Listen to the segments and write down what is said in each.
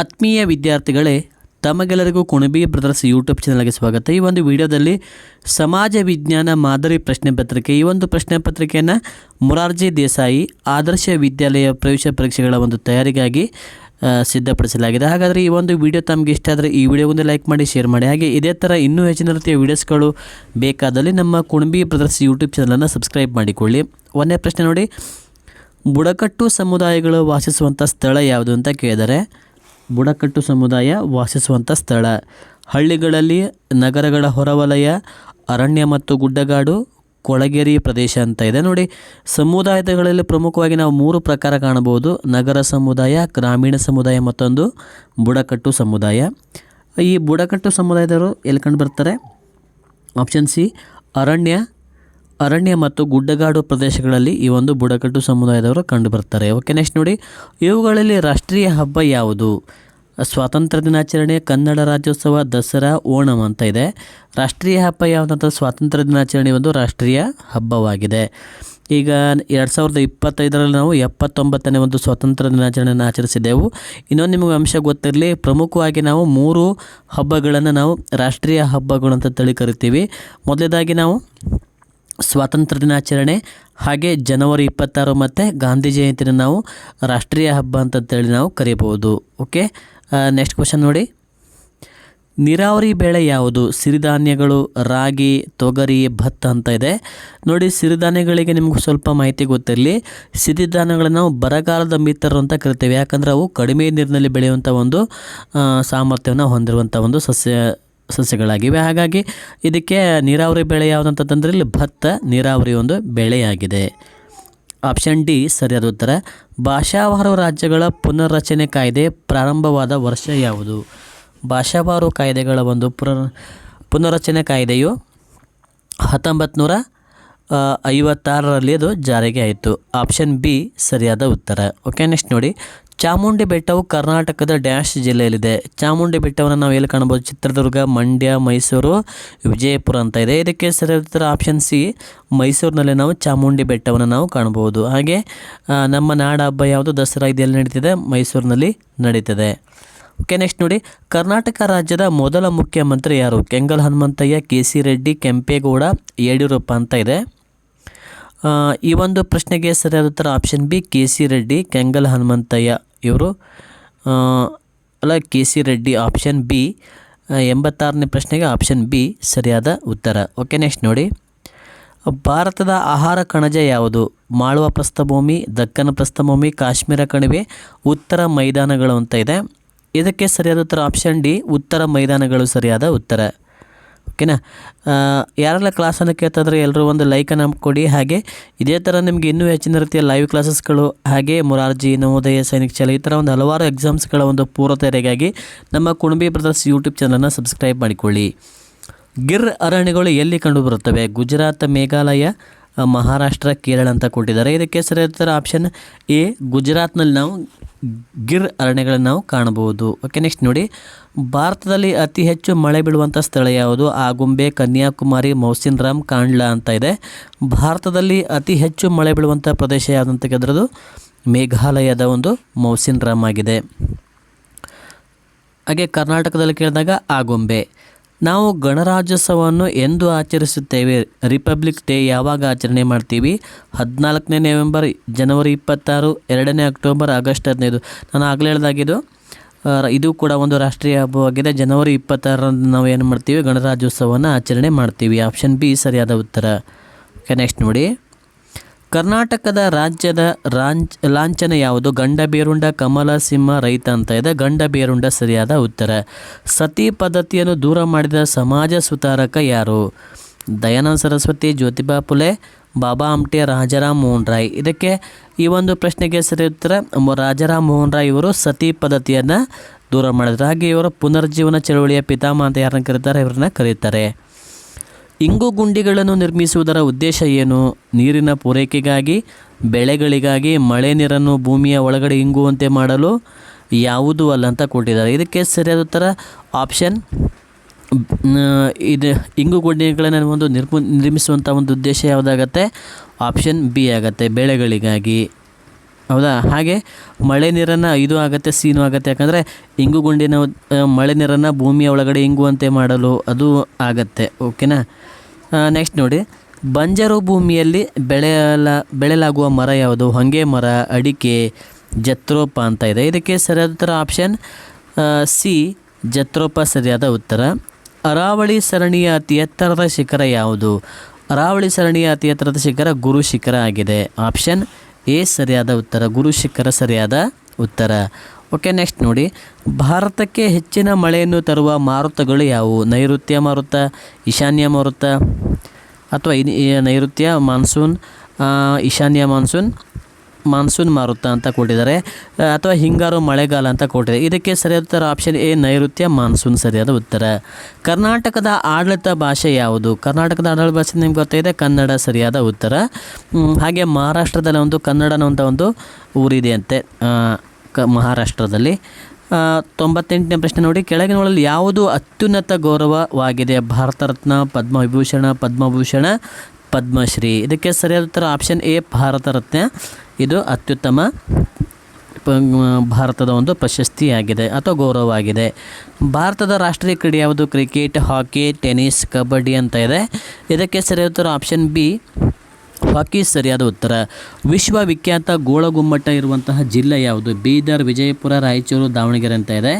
ಆತ್ಮೀಯ ವಿದ್ಯಾರ್ಥಿಗಳೇ, ತಮಗೆಲ್ಲರಿಗೂ ಕುಣಬಿ ಬ್ರದರ್ಸ್ ಯೂಟ್ಯೂಬ್ ಚಾನಲ್ಗೆ ಸ್ವಾಗತ. ಈ ಒಂದು ವಿಡಿಯೋದಲ್ಲಿ ಸಮಾಜ ವಿಜ್ಞಾನ ಮಾದರಿ ಪ್ರಶ್ನೆ ಪತ್ರಿಕೆ, ಈ ಒಂದು ಪ್ರಶ್ನೆ ಪತ್ರಿಕೆಯನ್ನು ಮೊರಾರ್ಜಿ ದೇಸಾಯಿ ಆದರ್ಶ ವಿದ್ಯಾಲಯ ಪ್ರವೇಶ ಪರೀಕ್ಷೆಗಳ ಒಂದು ತಯಾರಿಗಾಗಿ ಸಿದ್ಧಪಡಿಸಲಾಗಿದೆ. ಹಾಗಾದರೆ ಈ ಒಂದು ವಿಡಿಯೋ ತಮಗೆ ಇಷ್ಟ ಆದರೆ ಈ ವಿಡಿಯೋಗೊಂದು ಲೈಕ್ ಮಾಡಿ, ಶೇರ್ ಮಾಡಿ. ಹಾಗೆ ಇದೇ ಥರ ಇನ್ನೂ ಹೆಚ್ಚಿನ ರೀತಿಯ ವೀಡಿಯೋಸ್ಗಳು ಬೇಕಾದಲ್ಲಿ ನಮ್ಮ ಕುಣಬಿ ಬ್ರದರ್ಸ್ ಯೂಟ್ಯೂಬ್ ಚಾನಲನ್ನು ಸಬ್ಸ್ಕ್ರೈಬ್ ಮಾಡಿಕೊಳ್ಳಿ. ಒಂದೇ ಪ್ರಶ್ನೆ ನೋಡಿ, ಬುಡಕಟ್ಟು ಸಮುದಾಯಗಳು ವಾಸಿಸುವಂಥ ಸ್ಥಳ ಯಾವುದು ಅಂತ ಕೇಳಿದರೆ ಬುಡಕಟ್ಟು ಸಮುದಾಯ ವಾಸಿಸುವಂಥ ಸ್ಥಳ. ಹಳ್ಳಿಗಳಲ್ಲಿ ನಗರಗಳ ಹೊರವಲಯ, ಅರಣ್ಯ ಮತ್ತು ಗುಡ್ಡಗಾಡು, ಕೊಳಗೇರಿ ಪ್ರದೇಶ ಅಂತ ಇದೆ. ನೋಡಿ, ಸಮುದಾಯಗಳಲ್ಲಿ ಪ್ರಮುಖವಾಗಿ ನಾವು ಮೂರು ಪ್ರಕಾರ ಕಾಣಬಹುದು. ನಗರ ಸಮುದಾಯ, ಗ್ರಾಮೀಣ ಸಮುದಾಯ ಮತ್ತೊಂದು ಬುಡಕಟ್ಟು ಸಮುದಾಯ. ಈ ಬುಡಕಟ್ಟು ಸಮುದಾಯದವರು ಎಲ್ಲಿ ಕಂಡು ಬರ್ತಾರೆ? ಆಪ್ಷನ್ ಸಿ ಅರಣ್ಯ ಅರಣ್ಯ ಮತ್ತು ಗುಡ್ಡಗಾಡು ಪ್ರದೇಶಗಳಲ್ಲಿ ಈ ಒಂದು ಬುಡಕಟ್ಟು ಸಮುದಾಯದವರು ಕಂಡುಬರ್ತಾರೆ ಓಕೆ ನೆಕ್ಸ್ಟ್ ನೋಡಿ. ಇವುಗಳಲ್ಲಿ ರಾಷ್ಟ್ರೀಯ ಹಬ್ಬ ಯಾವುದು? ಸ್ವಾತಂತ್ರ್ಯ ದಿನಾಚರಣೆ, ಕನ್ನಡ ರಾಜ್ಯೋತ್ಸವ, ದಸರಾ, ಓಣಂ ಅಂತ ಇದೆ. ರಾಷ್ಟ್ರೀಯ ಹಬ್ಬ ಯಾವುದಂತ ಸ್ವಾತಂತ್ರ್ಯ ದಿನಾಚರಣೆ ಒಂದು ರಾಷ್ಟ್ರೀಯ ಹಬ್ಬವಾಗಿದೆ. ಈಗ ಎರಡು ಸಾವಿರದ ಇಪ್ಪತ್ತೈದರಲ್ಲಿ ನಾವು ಎಪ್ಪತ್ತೊಂಬತ್ತನೇ ಒಂದು ಸ್ವಾತಂತ್ರ್ಯ ದಿನಾಚರಣೆಯನ್ನು ಆಚರಿಸಿದೆವು ಇನ್ನೊಂದು ನಿಮಗೆ ಅಂಶ ಗೊತ್ತಿರಲಿ, ಪ್ರಮುಖವಾಗಿ ನಾವು ಮೂರು ಹಬ್ಬಗಳನ್ನು ನಾವು ರಾಷ್ಟ್ರೀಯ ಹಬ್ಬಗಳು ಅಂತ ತಿಳಿ ಕರಿತೀವಿ. ಮೊದಲೇದಾಗಿ ನಾವು ಸ್ವಾತಂತ್ರ್ಯ ದಿನಾಚರಣೆ, ಹಾಗೆ ಜನವರಿ ಇಪ್ಪತ್ತಾರು ಮತ್ತು ಗಾಂಧಿ ಜಯಂತಿನ ನಾವು ರಾಷ್ಟ್ರೀಯ ಹಬ್ಬ ಅಂತಂತೇಳಿ ನಾವು ಕರಿಬೋದು. ಓಕೆ? ನೆಕ್ಸ್ಟ್ ಕ್ವಶನ್ ನೋಡಿ. ನೀರಾವರಿ ಬೆಳೆ ಯಾವುದು? ಸಿರಿಧಾನ್ಯಗಳು, ರಾಗಿ, ತೊಗರಿ, ಭತ್ತ ಅಂತ ಇದೆ. ನೋಡಿ, ಸಿರಿಧಾನ್ಯಗಳಿಗೆ ನಿಮ್ಗೆ ಸ್ವಲ್ಪ ಮಾಹಿತಿ ಗೊತ್ತಿರಲಿ. ಸಿರಿಧಾನ್ಯಗಳನ್ನು ನಾವು ಬರಗಾಲದ ಮಿತ್ರರು ಅಂತ ಕರಿತೇವೆ. ಯಾಕಂದರೆ ಅವು ಕಡಿಮೆ ನೀರಿನಲ್ಲಿ ಬೆಳೆಯುವಂಥ ಒಂದು ಸಾಮರ್ಥ್ಯವನ್ನು ಹೊಂದಿರುವಂಥ ಒಂದು ಸಸ್ಯ ಸಸ್ಯಗಳಾಗಿವೆ. ಹಾಗಾಗಿ ಇದಕ್ಕೆ ನೀರಾವರಿ ಬೆಳೆ ಯಾವುದಂತಂದ್ರೆ ಇಲ್ಲಿ ಭತ್ತ ನೀರಾವರಿ ಒಂದು ಬೆಳೆಯಾಗಿದೆ. ಆಪ್ಷನ್ ಡಿ ಸರಿಯಾದ ಉತ್ತರ. ಭಾಷಾವಾರು ರಾಜ್ಯಗಳ ಪುನರ್ರಚನೆ ಕಾಯ್ದೆ ಪ್ರಾರಂಭವಾದ ವರ್ಷ ಯಾವುದು? ಭಾಷಾವಾರು ಕಾಯ್ದೆಗಳ ಒಂದು ಪುನರ್ ಪುನರ್ರಚನೆ ಕಾಯ್ದೆಯು ಹತ್ತೊಂಬತ್ತು ನೂರ ಐವತ್ತಾರರಲ್ಲಿ ಅದು ಜಾರಿಗೆ ಆಯಿತು. ಆಪ್ಷನ್ ಬಿ ಸರಿಯಾದ ಉತ್ತರ. ಓಕೆ ನೆಕ್ಸ್ಟ್ ನೋಡಿ. ಚಾಮುಂಡಿ ಬೆಟ್ಟವು ಕರ್ನಾಟಕದ ಡ್ಯಾಶ್ ಜಿಲ್ಲೆಯಲ್ಲಿದೆ. ಚಾಮುಂಡಿ ಬೆಟ್ಟವನ್ನು ನಾವು ಎಲ್ಲಿ ಕಾಣಬಹುದು? ಚಿತ್ರದುರ್ಗ, ಮಂಡ್ಯ, ಮೈಸೂರು, ವಿಜಯಪುರ ಅಂತ ಇದೆ. ಇದಕ್ಕೆ ಸರಿಯಾದ ಆಪ್ಷನ್ ಸಿ, ಮೈಸೂರಿನಲ್ಲಿ ನಾವು ಚಾಮುಂಡಿ ಬೆಟ್ಟವನ್ನು ನಾವು ಕಾಣಬಹುದು. ಹಾಗೆ ನಮ್ಮ ನಾಡ ಹಬ್ಬ ಯಾವುದು? ದಸರಾ ಇದೆಯಲ್ಲಿ ನಡೀತಿದೆ? ಮೈಸೂರಿನಲ್ಲಿ ನಡೀತದೆ. ಓಕೆ ನೆಕ್ಸ್ಟ್ ನೋಡಿ. ಕರ್ನಾಟಕ ರಾಜ್ಯದ ಮೊದಲ ಮುಖ್ಯಮಂತ್ರಿ ಯಾರು? ಕೆಂಗಲ್ ಹನುಮಂತಯ್ಯ ಕೆ ಸಿ ರೆಡ್ಡಿ, ಕೆಂಪೇಗೌಡ, ಯಡಿಯೂರಪ್ಪ ಅಂತ ಇದೆ. ಈ ಒಂದು ಪ್ರಶ್ನೆಗೆ ಸರಿಯಾದ ಉತ್ತರ option B K C Reddy, Kengal Hanumanthaiah. ಇವರು ಅಲ್ಲ, K C Reddy option B ಎಂಬತ್ತಾರನೇ ಪ್ರಶ್ನೆಗೆ ಆಪ್ಷನ್ ಬಿ ಸರಿಯಾದ ಉತ್ತರ. ಓಕೆ ನೆಕ್ಸ್ಟ್ ನೋಡಿ. ಭಾರತದ ಆಹಾರ ಕಣಜ ಯಾವುದು? ಮಾಳುವ ಪ್ರಸ್ಥಭೂಮಿ, ದಕ್ಕನ ಪ್ರಸ್ಥಭೂಮಿ, ಕಾಶ್ಮೀರ ಕಣಿವೆ, ಉತ್ತರ ಮೈದಾನಗಳು ಅಂತ ಇದೆ. ಇದಕ್ಕೆ ಸರಿಯಾದ ಉತ್ತರ ಆಪ್ಷನ್ ಡಿ ಉತ್ತರ ಮೈದಾನಗಳು ಸರಿಯಾದ ಉತ್ತರ. ಓಕೆನಾ? ಯಾರೆಲ್ಲ ಕ್ಲಾಸನ್ನು ಕೇಳ್ತಾಯಿದ್ರೆ ಎಲ್ಲರೂ ಒಂದು ಲೈಕನ್ನು ಕೊಡಿ. ಹಾಗೆ ಇದೇ ಥರ ನಿಮಗೆ ಇನ್ನೂ ಹೆಚ್ಚಿನ ರೀತಿಯ ಲೈವ್ ಕ್ಲಾಸಸ್ಗಳು ಹಾಗೆ ಮೊರಾರ್ಜಿ, ನವೋದಯ, ಸೈನಿಕ ಶಾಲೆ, ಈ ಥರ ಒಂದು ಹಲವಾರು ಎಕ್ಸಾಮ್ಸ್ಗಳ ಒಂದು ಪೂರ್ವ ತಯಾರಿಗಾಗಿ ನಮ್ಮ ಕುಣಬಿ ಬ್ರದರ್ಸ್ ಯೂಟ್ಯೂಬ್ ಚಾನಲನ್ನು ಸಬ್ಸ್ಕ್ರೈಬ್ ಮಾಡಿಕೊಳ್ಳಿ. ಗಿರ್ ಅರಣ್ಯಗಳು ಎಲ್ಲಿ ಕಂಡುಬರುತ್ತವೆ? ಗುಜರಾತ್, ಮೇಘಾಲಯ ಮಹಾರಾಷ್ಟ್ರ, ಕೇರಳ ಅಂತ ಕೊಟ್ಟಿದ್ದಾರೆ. ಇದಕ್ಕೆ ಸರಿಯಾದ ಆಪ್ಷನ್ ಎ ಗುಜರಾತ್ನಲ್ಲಿ ನಾವು ಗಿರ್ ಅರಣ್ಯಗಳನ್ನು ನಾವು ಕಾಣಬಹುದು. ಓಕೆ ನೆಕ್ಸ್ಟ್ ನೋಡಿ. ಭಾರತದಲ್ಲಿ ಅತಿ ಹೆಚ್ಚು ಮಳೆ ಬೀಳುವಂಥ ಸ್ಥಳ ಯಾವುದು? ಆಗುಂಬೆ ಕನ್ಯಾಕುಮಾರಿ ಮೌಸಿನ್ ರಾಮ್ ಕಾಂಡ್ಲಾ ಅಂತ ಇದೆ. ಭಾರತದಲ್ಲಿ ಅತಿ ಹೆಚ್ಚು ಮಳೆ ಬೀಳುವಂಥ ಪ್ರದೇಶ ಯಾವುದಂತ ಕೇಳಿದ್ರದು? ಮೇಘಾಲಯದ ಒಂದು ಮೌಸಿನ್ ರಾಮ್ ಆಗಿದೆ. ಹಾಗೆ ಕರ್ನಾಟಕದಲ್ಲಿ ಕೇಳಿದಾಗ ಆಗುಂಬೆ ನಾವು ಗಣರಾಜ್ಯೋತ್ಸವವನ್ನು ಎಂದು ಆಚರಿಸುತ್ತೇವೆ. ರಿಪಬ್ಲಿಕ್ ಡೇ ಯಾವಾಗ ಆಚರಣೆ ಮಾಡ್ತೀವಿ? ಹದಿನಾಲ್ಕನೇ ನವೆಂಬರ್, ಜನವರಿ ಇಪ್ಪತ್ತಾರು, ಎರಡನೇ ಅಕ್ಟೋಬರ್, ಆಗಸ್ಟ್ ಹದಿನೈದು. ನಾನು ಆಗಲೇ ಹೇಳ್ದಾಗಿದ್ದು ಇದು ಕೂಡ ಒಂದು ರಾಷ್ಟ್ರೀಯ ಹಬ್ಬವಾಗಿದೆ. ಜನವರಿ ಇಪ್ಪತ್ತಾರರಂದು ನಾವು ಏನು ಮಾಡ್ತೀವಿ? ಗಣರಾಜ್ಯೋತ್ಸವವನ್ನು ಆಚರಣೆ ಮಾಡ್ತೀವಿ. ಆಪ್ಷನ್ ಬಿ ಸರಿಯಾದ ಉತ್ತರ. ಓಕೆ, ನೆಕ್ಸ್ಟ್ ನೋಡಿ. ಕರ್ನಾಟಕದ ರಾಜ್ಯದ ರಾಂಚ್, ಲಾಂಛನ ಯಾವುದು? ಗಂಡ ಬೇರುಂಡ, ಕಮಲ, ಸಿಂಹ, ರೈತ ಅಂತ ಇದೆ. ಗಂಡ ಬೇರುಂಡ ಸರಿಯಾದ ಉತ್ತರ. ಸತಿ ಪದ್ಧತಿಯನ್ನು ದೂರ ಮಾಡಿದ ಸಮಾಜ ಸುಧಾರಕ ಯಾರು? ದಯಾನಂದ ಸರಸ್ವತಿ, ಜ್ಯೋತಿಬಾ ಪುಲೆ, ಬಾಬಾ ಆಮ್ಟೆ ರಾಜಾರಾಮ್ ಮೋಹನ್ ರಾಯ್. ಇದಕ್ಕೆ ಈ ಒಂದು ಪ್ರಶ್ನೆಗೆ ಸರಿ ಉತ್ತರ. ರಾಜರಾಮ್ ಮೋಹನ್ ರಾಯ್ ಇವರು ಸತಿ ಪದ್ಧತಿಯನ್ನು ದೂರ ಮಾಡಿದ್ರು. ಹಾಗೆ ಇವರು ಪುನರ್ಜೀವನ ಚಳುವಳಿಯ ಪಿತಾಮಹ ಅಂತ ಯಾರನ್ನ ಕರೀತಾರೆ? ಇವರನ್ನ ಕರೀತಾರೆ. ಇಂಗು ಗುಂಡಿಗಳನ್ನು ನಿರ್ಮಿಸುವುದರ ಉದ್ದೇಶ ಏನು? ನೀರಿನ ಪೂರೈಕೆಗಾಗಿ, ಬೆಳೆಗಳಿಗಾಗಿ ಮಳೆ ನೀರನ್ನು ಭೂಮಿಯ ಒಳಗಡೆ ಇಂಗುವಂತೆ ಮಾಡಲು ಯಾವುದೂ ಅಲ್ಲ ಅಂತ ಕೊಟ್ಟಿದ್ದಾರೆ. ಇದಕ್ಕೆ ಸರಿಯಾದ ಉತ್ತರ ಆಪ್ಷನ್ ಇದು ಇಂಗು ಗುಂಡಿಗಳನ್ನು ಒಂದು ನಿರ್ಮು ನಿರ್ಮಿಸುವಂಥ ಒಂದು ಉದ್ದೇಶ ಯಾವುದಾಗತ್ತೆ? ಆಪ್ಷನ್ ಬಿ ಆಗುತ್ತೆ, ಬೆಳೆಗಳಿಗಾಗಿ. ಹೌದಾ? ಹಾಗೆ ಮಳೆ ನೀರನ್ನು ಇದು ಆಗುತ್ತೆ, ಸೀನು ಆಗುತ್ತೆ. ಯಾಕಂದರೆ ಇಂಗು ಗುಂಡಿನ ಮಳೆ ನೀರನ್ನು ಭೂಮಿಯ ಒಳಗಡೆ ಇಂಗುವಂತೆ ಮಾಡಲು ಅದು ಆಗತ್ತೆ. ಓಕೆನಾ? ನೆಕ್ಸ್ಟ್ ನೋಡಿ. ಬಂಜರು ಭೂಮಿಯಲ್ಲಿ ಬೆಳೆಯಲ, ಬೆಳೆಯಲಾಗುವ ಮರ ಯಾವುದು? ಹೊಂಗೆ ಮರ, ಅಡಿಕೆ, ಜತ್ರೋಪ ಅಂತ ಇದೆ. ಇದಕ್ಕೆ ಸರಿಯಾದ ಉತ್ತರ ಆಪ್ಷನ್ ಸಿ, ಜತ್ರೋಪ ಸರಿಯಾದ ಉತ್ತರ. ಅರಾವಳಿ ಸರಣಿಯ ಅತಿ ಎತ್ತರದ ಶಿಖರ ಯಾವುದು? ಅರಾವಳಿ ಸರಣಿಯ ಅತಿ ಎತ್ತರದ ಶಿಖರ ಗುರು ಶಿಖರ ಆಗಿದೆ. ಆಪ್ಷನ್ ಎ ಸರಿಯಾದ ಉತ್ತರ? ಗುರು ಶಿಖರ ಸರಿಯಾದ ಉತ್ತರ. ಓಕೆ ನೆಕ್ಸ್ಟ್ ನೋಡಿ. ಭಾರತಕ್ಕೆ ಹೆಚ್ಚಿನ ಮಳೆಯನ್ನು ತರುವ ಮಾರುತಗಳು ಯಾವುವು? ನೈಋತ್ಯ ಮಾರುತ, ಈಶಾನ್ಯ ಮಾರುತ, ಅಥವಾ ನೈಋತ್ಯ ಮಾನ್ಸೂನ್ ಈಶಾನ್ಯ ಮಾನ್ಸೂನ್ ಮಾನ್ಸೂನ್ ಮಾರುತ ಅಂತ ಕೊಟ್ಟಿದ್ದಾರೆ. ಅಥವಾ ಹಿಂಗಾರು ಮಳೆಗಾಲ ಅಂತ ಕೊಟ್ಟಿದ್ದಾರೆ. ಇದಕ್ಕೆ ಸರಿಯಾದ ಉತ್ತರ ಆಪ್ಷನ್ ಎ, ನೈಋತ್ಯ ಮಾನ್ಸೂನ್ ಸರಿಯಾದ ಉತ್ತರ. ಕರ್ನಾಟಕದ ಆಡಳಿತ ಭಾಷೆ ಯಾವುದು? ಕರ್ನಾಟಕದ ಆಡಳಿತ ಭಾಷೆ ನಿಮ್ಗೆ ಗೊತ್ತಿದೆ ಕನ್ನಡ ಸರಿಯಾದ ಉತ್ತರ. ಹಾಗೆ ಮಹಾರಾಷ್ಟ್ರದಲ್ಲಿ ಒಂದು ಕನ್ನಡ ಅನ್ನುವಂಥ ಒಂದು ಊರಿದೆಯಂತೆ ಕ, ಮಹಾರಾಷ್ಟ್ರದಲ್ಲಿ. ತೊಂಬತ್ತೆಂಟನೇ ಪ್ರಶ್ನೆ ನೋಡಿ ಕೆಳಗಿನಗಳಲ್ಲಿ ಯಾವುದು ಅತ್ಯುನ್ನತ ಗೌರವವಾಗಿದೆ? ಭಾರತ ರತ್ನ, ಪದ್ಮವಿಭೂಷಣ, ಪದ್ಮಭೂಷಣ, ಪದ್ಮಶ್ರೀ. ಇದಕ್ಕೆ ಸರಿಯಾದ ಉತ್ತರ ಆಪ್ಷನ್ ಎ, ಭಾರತ ರತ್ನ. ಇದು ಅತ್ಯುತ್ತಮ ಭಾರತದ ಒಂದು ಪ್ರಶಸ್ತಿಯಾಗಿದೆ. ಅಥವಾ ಗೌರವವಾಗಿದೆ. ಭಾರತದ ರಾಷ್ಟ್ರೀಯ ಕ್ರೀಡೆ ಯಾವುದು? ಕ್ರಿಕೆಟ್, ಹಾಕಿ, ಟೆನಿಸ್, ಕಬಡ್ಡಿ ಅಂತ ಇದೆ. ಇದಕ್ಕೆ ಸರಿಯಾದ ಉತ್ತರ ಆಪ್ಷನ್ ಬಿ, ಹಾಕಿ ಸರಿಯಾದ ಉತ್ತರ. ವಿಶ್ವವಿಖ್ಯಾತ ಗೋಳಗುಮ್ಮಟ ಇರುವಂತಹ ಜಿಲ್ಲೆ ಯಾವುದು? ಬೀದರ್, ವಿಜಯಪುರ, ರಾಯಚೂರು, ದಾವಣಗೆರೆ ಅಂತ ಇದೆ.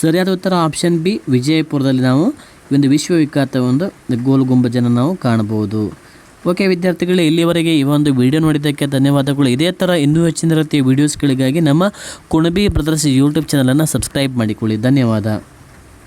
ಸರಿಯಾದ ಉತ್ತರ ಆಪ್ಷನ್ ಬಿ, ವಿಜಯಪುರದಲ್ಲಿ ನಾವು ಒಂದು ವಿಶ್ವವಿಖ್ಯಾತ ಒಂದು ಗೋಲುಗುಂಬಜನ ನಾವು ಕಾಣಬಹುದು. ಓಕೆ, ವಿದ್ಯಾರ್ಥಿಗಳೇ, ಇಲ್ಲಿವರೆಗೆ ಈ ಒಂದು ವಿಡಿಯೋ ನೋಡಿದ್ದಕ್ಕೆ ಧನ್ಯವಾದಗಳು. ಇದೇ ಥರ ಇನ್ನೂ ಹೆಚ್ಚಿನ ರೀತಿಯ ವೀಡಿಯೋಸ್ಗಳಿಗಾಗಿ ನಮ್ಮ ಕುಣಬಿ ಬ್ರದರ್ಸ್ ಯೂಟ್ಯೂಬ್ ಚಾನಲನ್ನು ಸಬ್ಸ್ಕ್ರೈಬ್ ಮಾಡಿಕೊಳ್ಳಿ. ಧನ್ಯವಾದ.